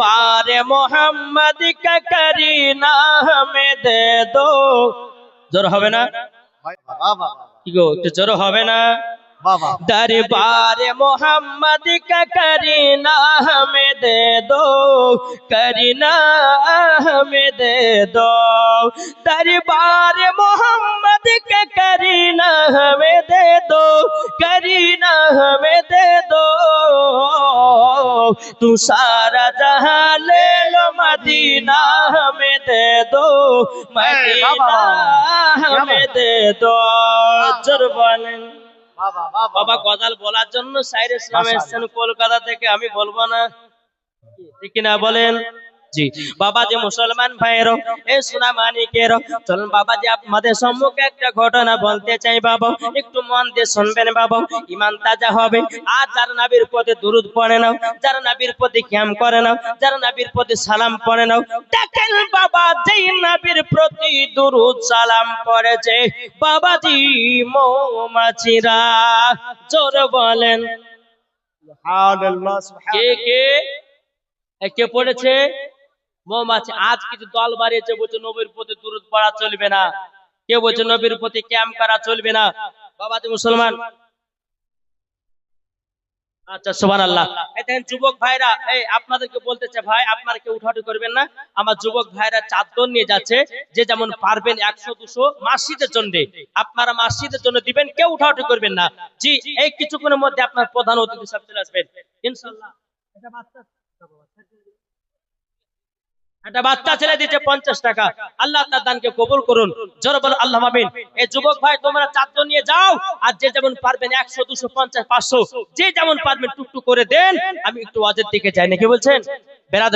दरबार मोहम्मद का करीना हमें दे दो জোর হবে না বাবা বাবা কি গো একটু জোর হবে না বাবা दरबार मोहम्मद का करीना हमें दे दो करीना हमें दे दो दरबार मोहम्मद का तू सारा जहां ले लो मदीना हमें दे दो मदीना हमें दे दो জোরবান বাবা বাবা বাবা গজাল বলার জন্য সাইর ইসলাম এসেছেন কলকাতা থেকে আমি বলবো না ঠিক না বলেন জি। বাবা যে মুসলমান ভাইয়েরও এই সোনা মানিকেরও চলুন বাবা যে আপনাদের সম্মুখে একটা ঘটনা বলতে চাই বাবা একটু মন দিয়ে শুনবেন বাবা ইমান তাজা হবে আর যারা নাবির প্রতি দুরুদ পড়ে নাও যারা নাবির প্রতি ক্যাম করে নাও যারা নাবির প্রতি সালাম পড়ে নাও দেখেন বাবা যেই নাবির প্রতি দুরুদ সালাম পড়েছে বাবাজি মৌমাছিরা জোর বলেন। কে কে? এ কে পড়েছে? মৌমাছি, আজ কিছু দল বাড়িয়েছে, বলছে নবীর প্রতি দূরত পড়া চলবে না। কে বলছে নবীর প্রতি ক্যাম্প করা চলবে না। বাবাজি মুসলমান। আচ্ছা আপনারা যে যেমন পারবেন একশো, দুশো মাসিদের জন্য। আপনারা জন্য দিবেন, কেউ উঠাউঠি করবেন না। জি, এই কিছুক্ষণের মধ্যে আপনার প্রধান অতিথি চলে আসবেন। ইনশাল্লাহ একটা বাচ্চা ছেলে দিচ্ছে পঞ্চাশ টাকা। আল্লাহ তার দানকে কবুল করুন। জোর বল আল্লাহ এই যুবক ভাই, তোমরা চারজন নিয়ে যাও আর যে যেমন পারবেন একশো, দুশো, পঞ্চাশ, পাঁচশো, যে যেমন পারবেন টুকটুক করে দেন। আমি একটু ওয়াজের দিকে যাই, নাকি বলছেন? বেরাদ